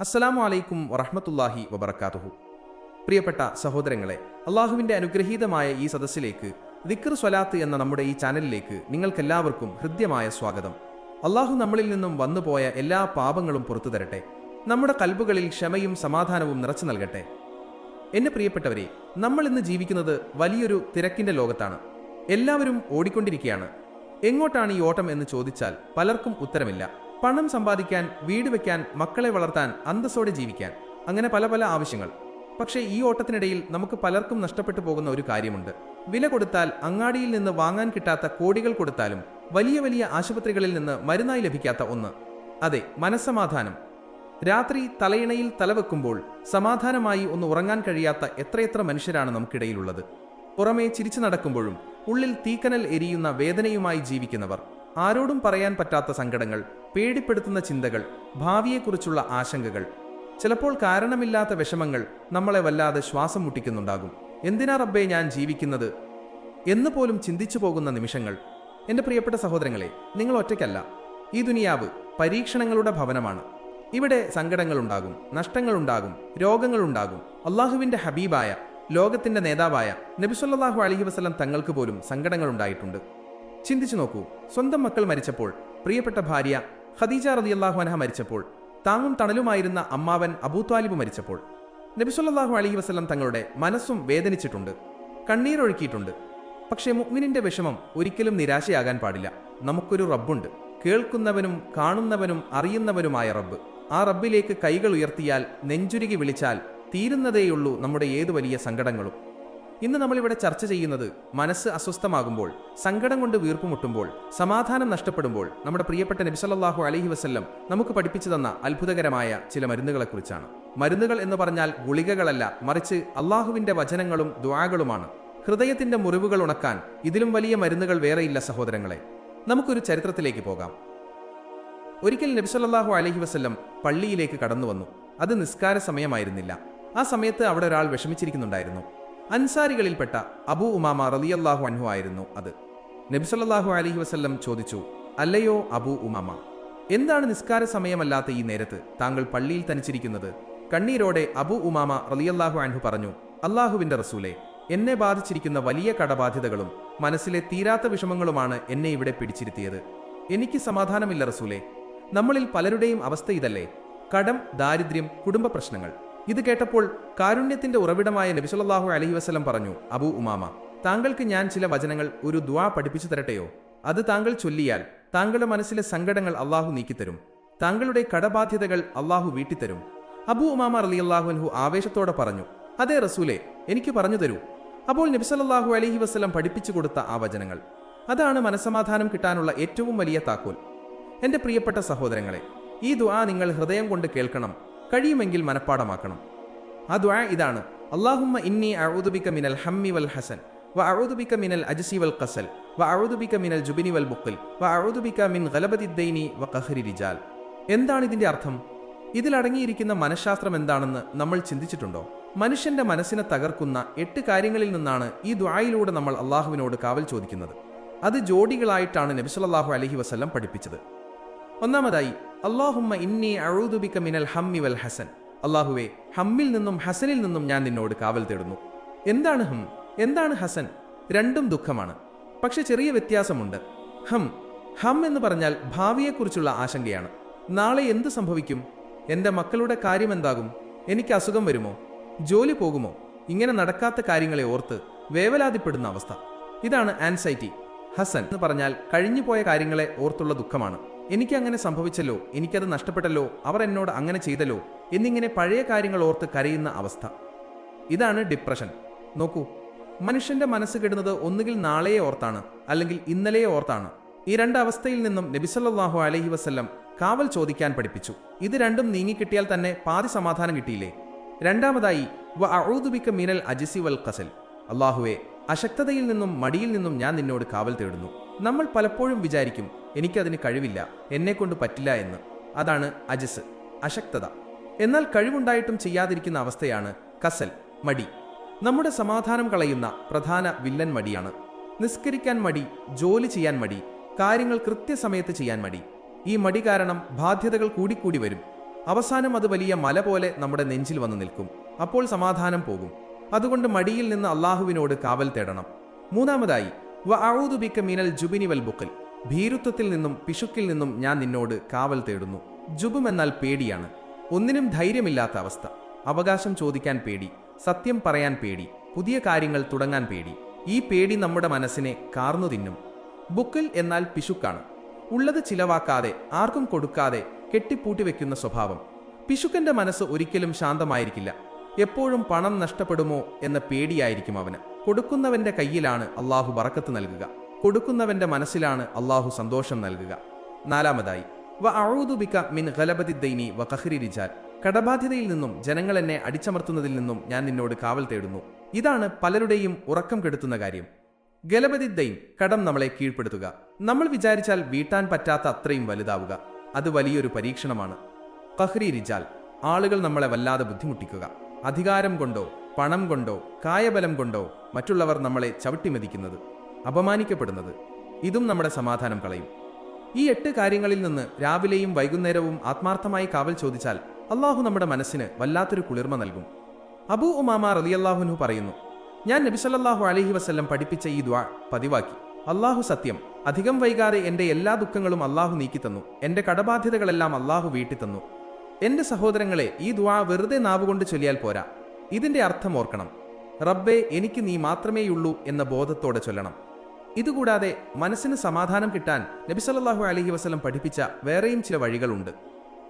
അസ്സലാമു അലൈക്കും വറഹമത്തല്ലാഹി വബർക്കാത്തുഹു പ്രിയപ്പെട്ട സഹോദരങ്ങളെ അള്ളാഹുവിന്റെ അനുഗ്രഹീതമായ ഈ സദസ്സിലേക്ക് ദിക്കർ സ്വലാത്ത് എന്ന നമ്മുടെ ഈ ചാനലിലേക്ക് നിങ്ങൾക്കെല്ലാവർക്കും ഹൃദ്യമായ സ്വാഗതം. അള്ളാഹു നമ്മളിൽ നിന്നും വന്നുപോയ എല്ലാ പാപങ്ങളും പുറത്തു തരട്ടെ. നമ്മുടെ കൽബുകളിൽ ക്ഷമയും സമാധാനവും നിറച്ചു നൽകട്ടെ. എന്നെ പ്രിയപ്പെട്ടവരെ നമ്മൾ ഇന്ന് ജീവിക്കുന്നത് വലിയൊരു തിരക്കിന്റെ ലോകത്താണ്. എല്ലാവരും ഓടിക്കൊണ്ടിരിക്കുകയാണ്. എങ്ങോട്ടാണ് ഈ ഓട്ടം എന്ന് ചോദിച്ചാൽ പലർക്കും ഉത്തരമില്ല. പണം സമ്പാദിക്കാൻ വീട് വെക്കാൻ മക്കളെ വളർത്താൻ അന്തസ്സോടെ ജീവിക്കാൻ. അങ്ങനെ പല പല ആവശ്യങ്ങൾ. പക്ഷേ ഈ ഓട്ടത്തിനിടയിൽ നമുക്ക് പലർക്കും നഷ്ടപ്പെട്ടു പോകുന്ന ഒരു കാര്യമുണ്ട്. വില കൊടുത്താൽ അങ്ങാടിയിൽ നിന്ന് വാങ്ങാൻ കിട്ടാത്ത കോടികൾ കൊടുത്താലും വലിയ വലിയ ആശുപത്രികളിൽ നിന്ന് മരുന്നായി ലഭിക്കാത്ത ഒന്ന്. അതെ മനസ്സമാധാനം. രാത്രി തലയിണയിൽ തലവെക്കുമ്പോൾ സമാധാനമായി ഒന്ന് ഉറങ്ങാൻ കഴിയാത്ത എത്രയെത്ര മനുഷ്യരാണ് നമുക്കിടയിലുള്ളത്. പുറമേ ചിരിച്ചു നടക്കുമ്പോഴും ഉള്ളിൽ തീക്കനൽ എരിയുന്ന വേദനയുമായി ജീവിക്കുന്നവർ. ആരോടും പറയാൻ പറ്റാത്ത സങ്കടങ്ങൾ പേടിപ്പെടുത്തുന്ന ചിന്തകൾ ഭാവിയെക്കുറിച്ചുള്ള ആശങ്കകൾ. ചിലപ്പോൾ കാരണമില്ലാത്ത വിഷമങ്ങൾ നമ്മളെ വല്ലാതെ ശ്വാസം മുട്ടിക്കുന്നുണ്ടാകും. എന്തിനാ റബ്ബേ ഞാൻ ജീവിക്കുന്നത്? എന്ന് പോലും ചിന്തിച്ചു പോകുന്ന നിമിഷങ്ങൾ. എന്റെ പ്രിയപ്പെട്ട സഹോദരങ്ങളെ നിങ്ങൾ ഒറ്റയ്ക്കല്ല. ഈ ദുനിയാവ് പരീക്ഷണങ്ങളുടെ ഭവനമാണ്. ഇവിടെ സങ്കടങ്ങളുണ്ടാകും നഷ്ടങ്ങളുണ്ടാകും രോഗങ്ങളുണ്ടാകും. അള്ളാഹുവിന്റെ ഹബീബായ ലോകത്തിന്റെ നേതാവായ നബിസ്വല്ലാഹു അലഹി വസ്ലം തങ്ങൾക്ക് പോലും സങ്കടങ്ങളുണ്ടായിട്ടുണ്ട്. ചിന്തിച്ചു നോക്കൂ സ്വന്തം മക്കൾ മരിച്ചപ്പോൾ പ്രിയപ്പെട്ട ഭാര്യ ഖദീജ റളിയല്ലാഹു അൻഹ മരിച്ചപ്പോൾ താങ്ങും തണലുമായിരുന്ന അമ്മാവൻ അബൂത്വാലിബ് മരിച്ചപ്പോൾ നബിസ്വല്ലാഹു അലഹി വസ്ലം തങ്ങളുടെ മനസ്സും വേദനിച്ചിട്ടുണ്ട് കണ്ണീരൊഴുക്കിയിട്ടുണ്ട് പക്ഷേ മുഗ്മിനിന്റെ വിഷമം ഒരിക്കലും നിരാശയാകാൻ പാടില്ല. നമുക്കൊരു റബ്ബുണ്ട്. കേൾക്കുന്നവനും കാണുന്നവനും അറിയുന്നവനുമായ റബ്ബ്. ആ റബ്ബിലേക്ക് കൈകൾ ഉയർത്തിയാൽ നെഞ്ചുരുകി വിളിച്ചാൽ തീരുന്നതേയുള്ളൂ നമ്മുടെ ഏതു വലിയ സങ്കടങ്ങളും. ഇന്ന് നമ്മളിവിടെ ചർച്ച ചെയ്യുന്നത് മനസ്സ് അസ്വസ്ഥമാകുമ്പോൾ സങ്കടം കൊണ്ട് വീർപ്പുമുട്ടുമ്പോൾ സമാധാനം നഷ്ടപ്പെടുമ്പോൾ നമ്മുടെ പ്രിയപ്പെട്ട നബിസല്ലാഹു അലഹി വസ്ല്ലം നമുക്ക് പഠിപ്പിച്ചു തന്ന അത്ഭുതകരമായ ചില മരുന്നുകളെക്കുറിച്ചാണ്. മരുന്നുകൾ എന്ന് പറഞ്ഞാൽ ഗുളികകളല്ല മറിച്ച് അള്ളാഹുവിന്റെ വചനങ്ങളും ദ്വാകളുമാണ് ഹൃദയത്തിന്റെ മുറിവുകൾ ഉണക്കാൻ ഇതിലും വലിയ മരുന്നുകൾ വേറെയില്ല സഹോദരങ്ങളെ. നമുക്കൊരു ചരിത്രത്തിലേക്ക് പോകാം. ഒരിക്കൽ നബിസല്ലാഹു അലഹി വസ്ല്ലം പള്ളിയിലേക്ക് കടന്നു വന്നു അത് നിസ്കാര സമയമായിരുന്നില്ല. ആ സമയത്ത് അവിടെ ഒരാൾ വിഷമിച്ചിരിക്കുന്നുണ്ടായിരുന്നു. അൻസാരികളിൽപ്പെട്ട അബൂ ഉമാമ റലിയല്ലാഹു അൻഹു ആയിരുന്നു അത്. നബ്സല്ലാഹു അലഹി വസ്ല്ലം ചോദിച്ചു അല്ലയോ അബൂ ഉമാമ എന്താണ് നിസ്കാര സമയമല്ലാത്ത ഈ നേരത്ത് താങ്കൾ പള്ളിയിൽ തനിച്ചിരിക്കുന്നത്? കണ്ണീരോടെ അബു ഉമാമ റലിയല്ലാഹു അൻഹു പറഞ്ഞു അള്ളാഹുവിന്റെ റസൂലെ എന്നെ ബാധിച്ചിരിക്കുന്ന വലിയ കടബാധ്യതകളും മനസ്സിലെ തീരാത്ത വിഷമങ്ങളുമാണ് എന്നെ ഇവിടെ പിടിച്ചിരുത്തിയത്. എനിക്ക് സമാധാനമില്ല റസൂലെ. നമ്മളിൽ പലരുടെയും അവസ്ഥ ഇതല്ലേ? കടം ദാരിദ്ര്യം കുടുംബ പ്രശ്നങ്ങൾ. ഇത് കേട്ടപ്പോൾ കാരുണ്യത്തിന്റെ ഉറവിടമായ നബിസുല്ലാഹു അലഹി വസ്ലം പറഞ്ഞു അബു ഉമാമ താങ്കൾക്ക് ഞാൻ ചില വചനങ്ങൾ ഒരു ദ്വാ പഠിപ്പിച്ചു തരട്ടെയോ? അത് താങ്കൾ ചൊല്ലിയാൽ താങ്കളുടെ മനസ്സിലെ സങ്കടങ്ങൾ അള്ളാഹു നീക്കിത്തരും. താങ്കളുടെ കടബാധ്യതകൾ അള്ളാഹു വീട്ടിത്തരും. അബു ഉമാമ അലി അള്ളാഹുൻഹു ആവേശത്തോടെ പറഞ്ഞു അതേ റസൂലെ എനിക്ക് പറഞ്ഞു തരൂ. അപ്പോൾ നബിസല്ലാഹു അലഹി വസ്ലം പഠിപ്പിച്ചു കൊടുത്ത ആ വചനങ്ങൾ. അതാണ് മനസമാധാനം കിട്ടാനുള്ള ഏറ്റവും വലിയ താക്കോൽ. എന്റെ പ്രിയപ്പെട്ട സഹോദരങ്ങളെ ഈ ദ്വാ നിങ്ങൾ ഹൃദയം കൊണ്ട് കേൾക്കണം. കഴിയുമെങ്കിൽ മനഃപ്പാടമാക്കണം. ആ ദ്വാ ഇതാണ്. അള്ളാഹുമ്മ ഇന്നി അഴുതുബിക്ക മിനൽ ഹമ്മി വൽ ഹസൻ വ അഴുതുബിക്ക മിനൽ അജസി വൽ കസൽ വ അഴുതുബിക്ക മിനൽ ജുബിനി വൽ ബുക്കിൽ വ അഴുതുബിക്ക മിൻ ഗലബദിദ്ദൈനി വ കഹരി റിജാൽ. എന്താണ് ഇതിന്റെ അർത്ഥം? ഇതിലടങ്ങിയിരിക്കുന്ന മനഃശാസ്ത്രം എന്താണെന്ന് നമ്മൾ ചിന്തിച്ചിട്ടുണ്ടോ? മനുഷ്യന്റെ മനസ്സിനെ തകർക്കുന്ന എട്ട് കാര്യങ്ങളിൽ നിന്നാണ് ഈ ദ്വായിലൂടെ നമ്മൾ അള്ളാഹുവിനോട് കാവൽ ചോദിക്കുന്നത്. അത് ജോഡികളായിട്ടാണ് നബിസലല്ലാഹു അലഹി വസ്ല്ലം പഠിപ്പിച്ചത്. ഒന്നാമതായി അള്ളാഹുമ്മ ഇന്നി അഴൂതുബിക്ക മിനൽ ഹമ്മി വൽ ഹസൻ. അള്ളാഹുവെ ഹമ്മിൽ നിന്നും ഹസനിൽ നിന്നും ഞാൻ നിന്നോട് കാവൽ തേടുന്നു. എന്താണ് ഹം? എന്താണ് ഹസൻ? രണ്ടും ദുഃഖമാണ്. പക്ഷെ ചെറിയ വ്യത്യാസമുണ്ട്. ഹം ഹം എന്ന് പറഞ്ഞാൽ ഭാവിയെക്കുറിച്ചുള്ള ആശങ്കയാണ്. നാളെ എന്ത് സംഭവിക്കും? എന്റെ മക്കളുടെ കാര്യമെന്താകും? എനിക്ക് അസുഖം വരുമോ? ജോലി പോകുമോ? ഇങ്ങനെ നടക്കാത്ത കാര്യങ്ങളെ ഓർത്ത് വേവലാതിപ്പെടുന്ന അവസ്ഥ. ഇതാണ് ആൻസൈറ്റി ഹസൻ എന്ന് പറഞ്ഞാൽ കഴിഞ്ഞുപോയ കാര്യങ്ങളെ ഓർത്തുള്ള ദുഃഖമാണ്. എനിക്ക് അങ്ങനെ സംഭവിച്ചല്ലോ എനിക്കത് നഷ്ടപ്പെട്ടല്ലോ അവർ എന്നോട് അങ്ങനെ ചെയ്തല്ലോ എന്നിങ്ങനെ പഴയ കാര്യങ്ങൾ ഓർത്ത് കരയുന്ന അവസ്ഥ. ഇതാണ് ഡിപ്രഷൻ നോക്കൂ മനുഷ്യന്റെ മനസ്സ് കെടുന്നത് ഒന്നുകിൽ നാളെയെ ഓർത്താണ് അല്ലെങ്കിൽ ഇന്നലെയെ ഓർത്താണ്. ഈ രണ്ട് അവസ്ഥയിൽ നിന്നും നബിസല്ലാഹു അലഹി വസ്ല്ലം കാവൽ ചോദിക്കാൻ പഠിപ്പിച്ചു. ഇത് രണ്ടും നീങ്ങിക്കിട്ടിയാൽ തന്നെ പാതി സമാധാനം കിട്ടിയില്ലേ? രണ്ടാമതായി വ അഴുതുബിക്ക മിനൽ അജിസി വൽ ഖസൽ. അള്ളാഹുവെ അശക്തതയിൽ നിന്നും മടിയിൽ നിന്നും ഞാൻ നിന്നോട് കാവൽ തേടുന്നു. നമ്മൾ പലപ്പോഴും വിചാരിക്കും എനിക്കതിന് കഴിവില്ല എന്നെക്കൊണ്ട് പറ്റില്ല എന്ന്. അതാണ് അജസ് അശക്തത. എന്നാൽ കഴിവുണ്ടായിട്ടും ചെയ്യാതിരിക്കുന്ന അവസ്ഥയാണ് കസൽ മടി. നമ്മുടെ സമാധാനം കളയുന്ന പ്രധാന വില്ലൻ മടിയാണ്. നിസ്കരിക്കാൻ മടി ജോലി ചെയ്യാൻ മടി കാര്യങ്ങൾ കൃത്യസമയത്ത് ചെയ്യാൻ മടി. ഈ മടി കാരണം ബാധ്യതകൾ കൂടിക്കൂടി വരും. അവസാനം അത് വലിയ മല പോലെ നമ്മുടെ നെഞ്ചിൽ വന്നു നിൽക്കും. അപ്പോൾ സമാധാനം പോകും. അതുകൊണ്ട് മടിയിൽ നിന്ന് അള്ളാഹുവിനോട് കാവൽ തേടണം. മൂന്നാമതായി വ മിനൽ ജുബിനി വൽ ബുക്കൽ ഭീരുത്വത്തിൽ നിന്നും പിശുക്കിൽ നിന്നും ഞാൻ നിന്നോട് കാവൽ തേടുന്നു. ജുബും എന്നാൽ പേടിയാണ്. ഒന്നിനും ധൈര്യമില്ലാത്ത അവസ്ഥ. അവകാശം ചോദിക്കാൻ പേടി. സത്യം പറയാൻ പേടി. പുതിയ കാര്യങ്ങൾ തുടങ്ങാൻ പേടി. ഈ പേടി നമ്മുടെ മനസ്സിനെ കാർന്നു തിന്നും. ബുക്കിൽ എന്നാൽ പിശുക്കാണ്. ഉള്ളത് ചിലവാക്കാതെ ആർക്കും കൊടുക്കാതെ കെട്ടിപ്പൂട്ടി വെക്കുന്ന സ്വഭാവം. പിശുക്കന്റെ മനസ്സ് ഒരിക്കലും ശാന്തമായിരിക്കില്ല. എപ്പോഴും പണം നഷ്ടപ്പെടുമോ എന്ന പേടിയായിരിക്കും അവന്. കൊടുക്കുന്നവന്റെ കയ്യിലാണ് അള്ളാഹു ബറക്കത്ത് നൽകുക. കൊടുക്കുന്നവന്റെ മനസ്സിലാണ് അള്ളാഹു സന്തോഷം നൽകുക. നാലാമതായി വ അഴൂതുബിക്ക മിൻ ഖലബതി ദൈനി വ കഹ്രി റിജാൽ. കടബാധ്യതയിൽ നിന്നും ജനങ്ങൾ എന്നെ അടിച്ചമർത്തുന്നതിൽ നിന്നും ഞാൻ നിന്നോട് കാവൽ തേടുന്നു. ഇതാണ് പലരുടെയും ഉറക്കം കെടുത്തുന്ന കാര്യം. ഗലബദിദ്ദൈൻ കടം നമ്മളെ കീഴ്പ്പെടുത്തുക. നമ്മൾ വിചാരിച്ചാൽ വീട്ടാൻ പറ്റാത്ത അത്രയും വലുതാവുക. അത് വലിയൊരു പരീക്ഷണമാണ്. കഹ്രി റിജാൽ ആളുകൾ നമ്മളെ വല്ലാതെ ബുദ്ധിമുട്ടിക്കുക. അധികാരം കൊണ്ടോ പണം കൊണ്ടോ കായബലം കൊണ്ടോ മറ്റുള്ളവർ നമ്മളെ ചവിട്ടിമതിക്കുന്നത് അപമാനിക്കപ്പെടുന്നത്. ഇതും നമ്മുടെ സമാധാനം കളയും. ഈ എട്ട് കാര്യങ്ങളിൽ നിന്ന് രാവിലെയും വൈകുന്നേരവും ആത്മാർത്ഥമായി കാവൽ ചോദിച്ചാൽ അള്ളാഹു നമ്മുടെ മനസ്സിന് വല്ലാത്തൊരു കുളിർമ നൽകും. അബു ഉമാമ റലിയല്ലാഹുനു പറയുന്നു ഞാൻ നബിസല്ലാഹു അലഹി വസ്ല്ലം പഠിപ്പിച്ച ഈ ദ്വാ പതിവാക്കി. അള്ളാഹു സത്യം അധികം വൈകാതെ എന്റെ എല്ലാ ദുഃഖങ്ങളും അള്ളാഹു നീക്കിത്തന്നു. എന്റെ കടബാധ്യതകളെല്ലാം അള്ളാഹു വീട്ടിത്തന്നു. എന്റെ സഹോദരങ്ങളെ ഈ ദ്വാ വെറുതെ നാവുകൊണ്ട് ചൊല്ലിയാൽ പോരാ. ഇതിന്റെ അർത്ഥം ഓർക്കണം. റബ്ബേ എനിക്ക് നീ മാത്രമേയുള്ളൂ എന്ന ബോധത്തോടെ ചൊല്ലണം. ഇതുകൂടാതെ മനസ്സിന് സമാധാനം കിട്ടാൻ നബിസല്ലാഹു അലഹി വസ്ലം പഠിപ്പിച്ച വേറെയും ചില വഴികളുണ്ട്.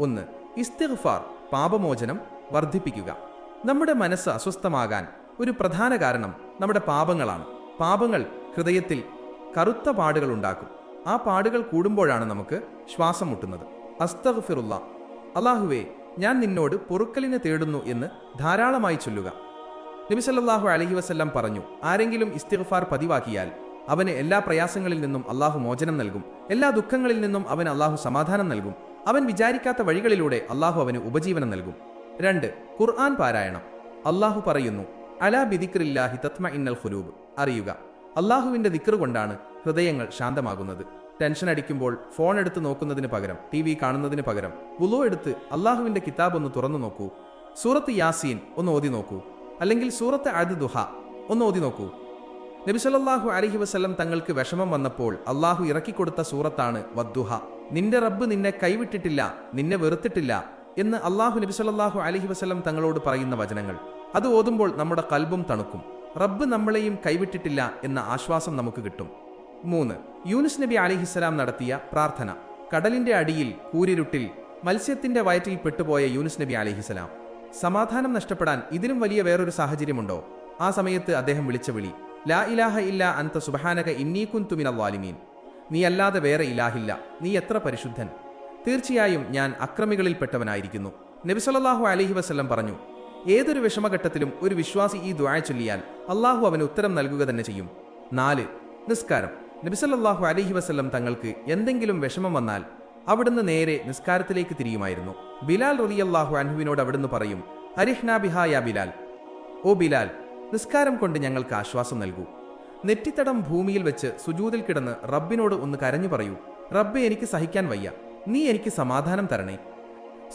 ഒന്ന് ഇസ്തിഗ്ഫാർ പാപമോചനം വർദ്ധിപ്പിക്കുക. നമ്മുടെ മനസ്സ് അസ്വസ്ഥമാകാൻ ഒരു പ്രധാന കാരണം നമ്മുടെ പാപങ്ങളാണ്. പാപങ്ങൾ ഹൃദയത്തിൽ കറുത്ത പാടുകൾ ഉണ്ടാക്കും. ആ പാടുകൾ കൂടുമ്പോഴാണ് നമുക്ക് ശ്വാസം മുട്ടുന്നത്. അസ്തഗ്ഫിറുള്ള അള്ളാഹുവേ ഞാൻ നിന്നോട് പൊറുക്കലിനെ തേടുന്നു എന്ന് ധാരാളമായി ചൊല്ലുക. നബിസല്ലാഹു അലഹി വസ്ല്ലാം പറഞ്ഞു ആരെങ്കിലും ഇസ്തിഗ്ഫാർ പതിവാക്കിയാൽ അവന് എല്ലാ പ്രയാസങ്ങളിൽ നിന്നും അള്ളാഹു മോചനം നൽകും. എല്ലാ ദുഃഖങ്ങളിൽ നിന്നും അവൻ അള്ളാഹു സമാധാനം നൽകും. അവൻ വിചാരിക്കാത്ത വഴികളിലൂടെ അള്ളാഹു അവന് ഉപജീവനം നൽകും. രണ്ട് ഖുർആൻ പാരായണം. അള്ളാഹു പറയുന്നു അലാ ബിദിക്രില്ലാഹി തത്മ ഇന്നൽ ഖുലൂബ്. അറിയുക അള്ളാഹുവിന്റെ ദിക്ർ കൊണ്ടാണ് ഹൃദയങ്ങൾ ശാന്തമാകുന്നത്. ടെൻഷൻ അടിക്കുമ്പോൾ ഫോൺ എടുത്ത് നോക്കുന്നതിന് പകരം ടി വി കാണുന്നതിന് പകരം വുളോ എടുത്ത് അള്ളാഹുവിന്റെ കിതാബ് ഒന്ന് തുറന്നു നോക്കൂ. സൂറത്ത് യാസീൻ ഒന്ന് ഓതി നോക്കൂ. അല്ലെങ്കിൽ സൂറത്ത് അദ് ദുഹ ഒന്ന് ഓതി നോക്കൂ. നബിസലല്ലാഹു അലഹി വസ്ലം തങ്ങൾക്ക് വിഷമം വന്നപ്പോൾ അള്ളാഹു ഇറക്കിക്കൊടുത്ത സൂറത്താണ് വദ്ദുഹ നിന്റെ റബ്ബ് നിന്നെ കൈവിട്ടിട്ടില്ല നിന്നെ വെറുത്തിട്ടില്ല എന്ന് അള്ളാഹു നബിസലല്ലാഹു അലഹി വസ്ലം തങ്ങളോട് പറയുന്ന വചനങ്ങൾ. അത് ഓതുമ്പോൾ നമ്മുടെ കൽബും തണുക്കും. റബ്ബ് നമ്മളെയും കൈവിട്ടിട്ടില്ല എന്ന ആശ്വാസം നമുക്ക് കിട്ടും. മൂന്ന്. യൂനുസ് നബി അലിഹിസ്സലാം നടത്തിയ പ്രാർത്ഥന. കടലിന്റെ അടിയിൽ കൂരിരുട്ടിൽ മത്സ്യത്തിന്റെ വയറ്റിൽ പെട്ടുപോയ യൂനുസ് നബി അലിഹിസ്സലാം സമാധാനം നഷ്ടപ്പെടാൻ ഇതിലും വലിയ വേറൊരു സാഹചര്യമുണ്ടോ? ആ സമയത്ത് അദ്ദേഹം വിളിച്ച വിളി ലാ ഇലാഹ ഇല്ല അന്ത സുബഹാനക ഇന്നീക്കും തുമിന വാലിമീൻ നീ അല്ലാതെ വേറെ ഇലാഹില്ല. നീ എത്ര പരിശുദ്ധൻ. തീർച്ചയായും ഞാൻ അക്രമികളിൽപ്പെട്ടവനായിരിക്കുന്നു. നബിസലല്ലാഹു അലഹി വസ്ല്ലം പറഞ്ഞു ഏതൊരു വിഷമഘട്ടത്തിലും ഒരു വിശ്വാസി ഈ ദ്വായ ചൊല്ലിയാൽ അള്ളാഹു അവന് ഉത്തരം നൽകുക തന്നെ ചെയ്യും. നാല്. നിസ്കാരം. നബിസല്ലാഹു അലഹി വസ്ല്ലം തങ്ങൾക്ക് എന്തെങ്കിലും വിഷമം വന്നാൽ അവിടുന്ന് നേരെ നിസ്കാരത്തിലേക്ക് തിരിയുമായിരുന്നു. ബിലാൽ റലിയല്ലാഹു അൻഹുവിനോട് അവിടുന്ന് പറയും അരിഹ്ന ബിഹായ ബിലാൽ. ഓ ബിലാൽ നിസ്കാരം കൊണ്ട് ഞങ്ങൾക്ക് ആശ്വാസം നൽകൂ. നെറ്റിത്തടം ഭൂമിയിൽ വെച്ച് സുജൂതിൽ കിടന്ന് റബ്ബിനോട് ഒന്ന് കരഞ്ഞു പറയൂ. റബ്ബെ എനിക്ക് സഹിക്കാൻ വയ്യ. നീ എനിക്ക് സമാധാനം തരണേ.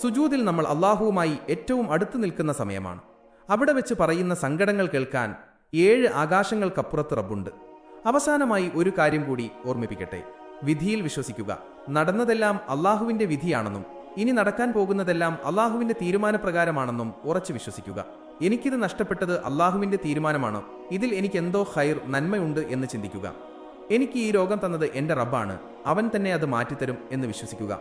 സുജൂതിൽ നമ്മൾ അള്ളാഹുവുമായി ഏറ്റവും അടുത്തു നിൽക്കുന്ന സമയമാണ്. അവിടെ വെച്ച് പറയുന്ന സങ്കടങ്ങൾ കേൾക്കാൻ ഏഴ് ആകാശങ്ങൾക്കപ്പുറത്ത് റബ്ബുണ്ട്. അവസാനമായി ഒരു കാര്യം കൂടി ഓർമ്മിപ്പിക്കട്ടെ. വിധിയിൽ വിശ്വസിക്കുക. നടന്നതെല്ലാം അള്ളാഹുവിന്റെ വിധിയാണെന്നും ഇനി നടക്കാൻ പോകുന്നതെല്ലാം അള്ളാഹുവിന്റെ തീരുമാനപ്രകാരമാണെന്നും ഉറച്ചു വിശ്വസിക്കുക. എനിക്കിത് നഷ്ടപ്പെട്ടത് അള്ളാഹുവിന്റെ തീരുമാനമാണ്. ഇതിൽ എനിക്ക് എന്തോ ഹൈർ നന്മയുണ്ട് എന്ന് ചിന്തിക്കുക. എനിക്ക് ഈ രോഗം തന്നത് എന്റെ റബ്ബാണ്. അവൻ തന്നെ അത് മാറ്റിത്തരും എന്ന് വിശ്വസിക്കുക.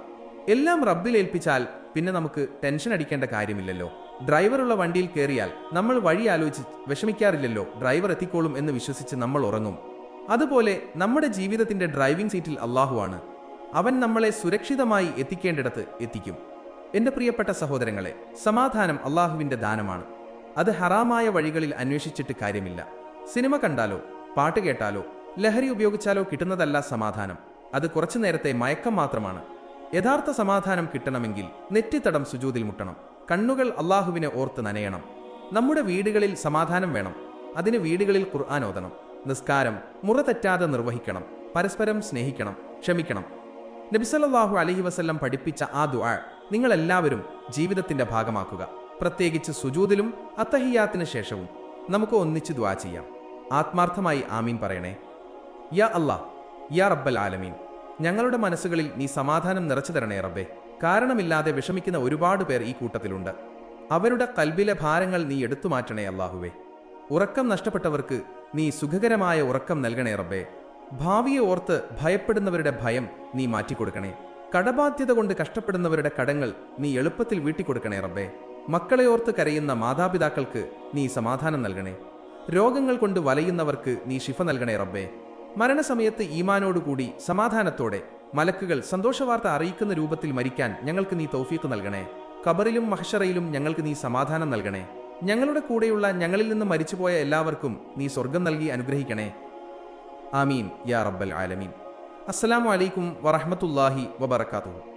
എല്ലാം റബ്ബിൽ ഏൽപ്പിച്ചാൽ പിന്നെ നമുക്ക് ടെൻഷൻ അടിക്കേണ്ട കാര്യമില്ലല്ലോ. ഡ്രൈവറുള്ള വണ്ടിയിൽ കയറിയാൽ നമ്മൾ വഴി ആലോചിച്ച് വിഷമിക്കാറില്ലല്ലോ. ഡ്രൈവർ എത്തിക്കോളും എന്ന് വിശ്വസിച്ച് നമ്മൾ ഉറങ്ങും. അതുപോലെ നമ്മുടെ ജീവിതത്തിന്റെ ഡ്രൈവിംഗ് സീറ്റിൽ അള്ളാഹുവാണ്. അവൻ നമ്മളെ സുരക്ഷിതമായി എത്തിക്കേണ്ടിടത്ത് എത്തിക്കും. എന്റെ പ്രിയപ്പെട്ട സഹോദരങ്ങളെ സമാധാനം അള്ളാഹുവിന്റെ ദാനമാണ്. അത് ഹറാമായ വഴികളിൽ അന്വേഷിച്ചിട്ട് കാര്യമില്ല. സിനിമ കണ്ടാലോ പാട്ട് കേട്ടാലോ ലഹരി ഉപയോഗിച്ചാലോ കിട്ടുന്നതല്ല സമാധാനം. അത് കുറച്ചു നേരത്തെ മയക്കം മാത്രമാണ്. യഥാർത്ഥ സമാധാനം കിട്ടണമെങ്കിൽ നെറ്റിത്തടം സുജൂതിൽ മുട്ടണം. കണ്ണുകൾ അള്ളാഹുവിനെ ഓർത്ത് നനയണം. നമ്മുടെ വീടുകളിൽ സമാധാനം വേണം. അതിന് വീടുകളിൽ ഖുർആൻ ഓതണം. നിസ്കാരം മുറ തെറ്റാതെ നിർവഹിക്കണം പരസ്പരം സ്നേഹിക്കണം ക്ഷമിക്കണം. നബിസല്ലാഹു അലഹി വസ്ല്ലം പഠിപ്പിച്ച ആ ദുആ നിങ്ങളെല്ലാവരും ജീവിതത്തിന്റെ ഭാഗമാക്കുക. പ്രത്യേകിച്ച് സുജൂതിലും അത്തഹിയാത്തിന് ശേഷവും നമുക്ക് ഒന്നിച്ച് ദ്വാ ചെയ്യാം. ആത്മാർത്ഥമായി ആമീൻ പറയണേ. യാ അല്ലാ യാ റബ്ബൽ ആലമീൻ ഞങ്ങളുടെ മനസ്സുകളിൽ നീ സമാധാനം നിറച്ചു തരണേ റബ്ബേ. കാരണമില്ലാതെ വിഷമിക്കുന്ന ഒരുപാട് പേർ ഈ കൂട്ടത്തിലുണ്ട്. അവരുടെ കൽബിലെ ഭാരങ്ങൾ നീ എടുത്തു മാറ്റണേ അള്ളാഹുവേ ഉറക്കം നഷ്ടപ്പെട്ടവർക്ക് നീ സുഖകരമായ ഉറക്കം നൽകണേ റബ്ബേ. ഭാവിയെ ഓർത്ത് ഭയപ്പെടുന്നവരുടെ ഭയം നീ മാറ്റിക്കൊടുക്കണേ. കടബാധ്യത കൊണ്ട് കഷ്ടപ്പെടുന്നവരുടെ കടങ്ങൾ നീ എളുപ്പത്തിൽ വീട്ടിക്കൊടുക്കണേ റബ്ബേ. മക്കളെ ഓർത്ത് കരയുന്ന മാതാപിതാക്കൾക്ക് നീ സമാധാനം നൽകണേ. രോഗങ്ങൾ കൊണ്ട് വലയുന്നവർക്ക് നീ ശിഫ നൽകണേ റബ്ബേ. മരണസമയത്ത് ഈമാനോടുകൂടി സമാധാനത്തോടെ മലക്കുകൾ സന്തോഷവാർത്ത അറിയിക്കുന്ന രൂപത്തിൽ മരിക്കാൻ ഞങ്ങൾക്ക് നീ തോഫീക്ക് നൽകണേ. ഖബറിലും മഹഷറയിലും ഞങ്ങൾക്ക് നീ സമാധാനം നൽകണേ. ഞങ്ങളുടെ കൂടെയുള്ള ഞങ്ങളിൽ നിന്ന് മരിച്ചുപോയ എല്ലാവർക്കും നീ സ്വർഗം നൽകി അനുഗ്രഹിക്കണേ. ആമീൻ. യാ റബ്ബൽ ആലമീൻ. അസ്സലാമു അലൈക്കും വറഹ്മത്തുള്ളാഹി വബറകാതുഹു.